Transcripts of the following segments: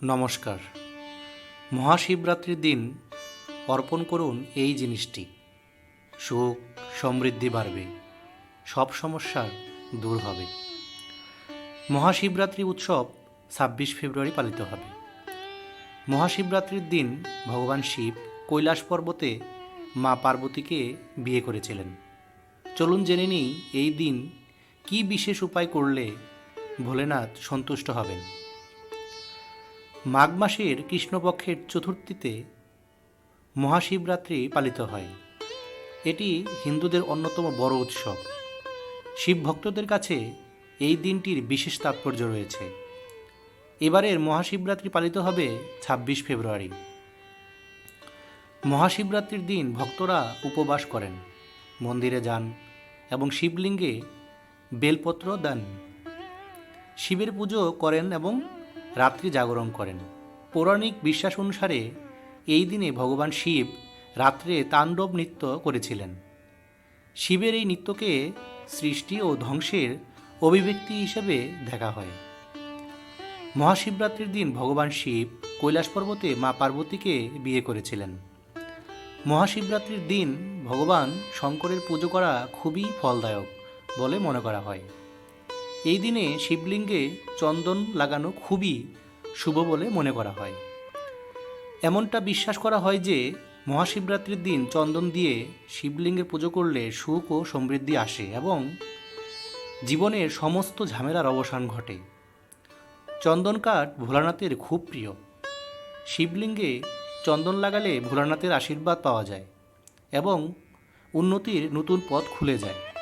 নমস্কার। মহাশিবরাত্রির দিন অর্পণ করুন এই জিনিসটি। সুখ, সমৃদ্ধি বাড়বে, সব সমস্যার দূর হবে। মহাশিবরাত্রি উৎসব ছাব্বিশ ফেব্রুয়ারি পালিত হবে। মহাশিবরাত্রির দিন ভগবান শিব কৈলাস পর্বতে মা পার্বতীকে বিয়ে করেছিলেন। চলুন জেনে নিই এই দিন কি বিশেষ উপায় করলে ভোলেনাথ সন্তুষ্ট হবেন। মাঘ মাসের কৃষ্ণপক্ষের চতুর্থীতে মহাশিবরাত্রি পালিত হয়। এটি হিন্দুদের অন্যতম বড় উৎসব। শিব ভক্তদের কাছে এই দিনটির বিশেষ তাৎপর্য রয়েছে। এবারের মহাশিবরাত্রি পালিত হবে ছাব্বিশ ফেব্রুয়ারি। মহাশিবরাত্রির দিন ভক্তরা উপবাস করেন, মন্দিরে যান এবং শিবলিঙ্গে বেলপত্র দেন। শিবের পুজো করেন এবং রাত্রি জাগরণ করেন। পৌরাণিক বিশ্বাস অনুসারে এই দিনে ভগবান শিব রাত্রে তাণ্ডব নৃত্য করেছিলেন। শিবের এই নৃত্যকে সৃষ্টি ও ধ্বংসের অভিব্যক্তি হিসেবে দেখা হয়। মহাশিবরাত্রির দিন ভগবান শিব কৈলাস পর্বতে মা পার্বতীকে বিয়ে করেছিলেন। মহাশিবরাত্রির দিন ভগবান শঙ্করের পুজো করা খুবই ফলদায়ক বলে মনে করা হয়। এই দিনে শিবলিঙ্গে চন্দন লাগানো খুবই শুভ বলে মনে করা হয়। এমনটা বিশ্বাস করা হয় যে, মহাশিবরাত্রির দিন চন্দন দিয়ে শিবলিঙ্গের পুজো করলে সুখ ও সমৃদ্ধি আসে এবং জীবনের সমস্ত ঝামেলার অবসান ঘটে। চন্দন কাঠ ভোলানাথের খুব প্রিয়। শিবলিঙ্গে চন্দন লাগালে ভোলানাথের আশীর্বাদ পাওয়া যায় এবং উন্নতির নতুন পথ খুলে যায়।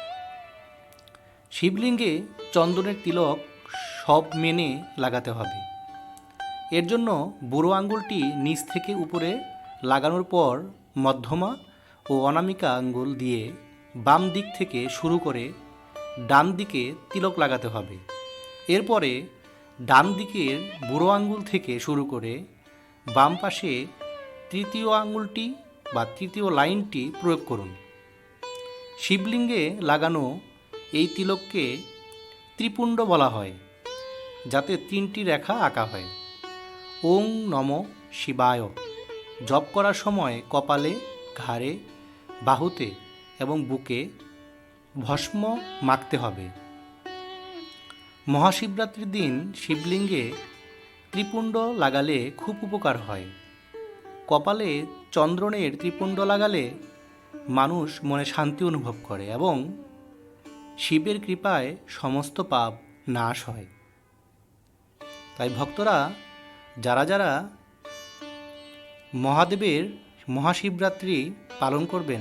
শিবলিঙ্গে চন্দনের তিলক সব মেনে লাগাতে হবে। এর জন্য বুড়ো আঙ্গুলটি নিচ থেকে উপরে লাগানোর পর মধ্যমা ও অনামিকা আঙ্গুল দিয়ে বাম দিক থেকে শুরু করে ডান দিকে তিলক লাগাতে হবে। এরপরে ডান দিকের বুড়ো আঙ্গুল থেকে শুরু করে বাম পাশে তৃতীয় আঙ্গুলটি বা তৃতীয় লাইনটি প্রয়োগ করুন। শিবলিঙ্গে লাগানো এই তিলককে ত্রিপুণ্ড বলা হয়, যাতে তিনটি রেখা আঁকা হয়। ওং নম শিবায়। জপ করার সময় কপালে, ঘাড়ে, বাহুতে এবং বুকে ভস্ম মাখতে হবে। মহাশিবরাত্রির দিন শিবলিঙ্গে ত্রিপুণ্ড লাগালে খুব উপকার হয়। কপালে চন্দ্রনের ত্রিপুণ্ড লাগালে মানুষ মনে শান্তি অনুভব করে এবং শিবের কৃপায় সমস্ত পাপ নাশ হয়। তাই ভক্তরা, যারা যারা মহাদেবের মহাশিবরাত্রি পালন করবেন,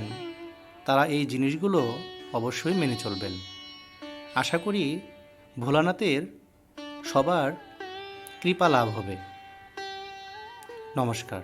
তারা এই জিনিসগুলো অবশ্যই মেনে চলবেন। আশা করি ভোলানাথের সবার কৃপা লাভ হবে। নমস্কার।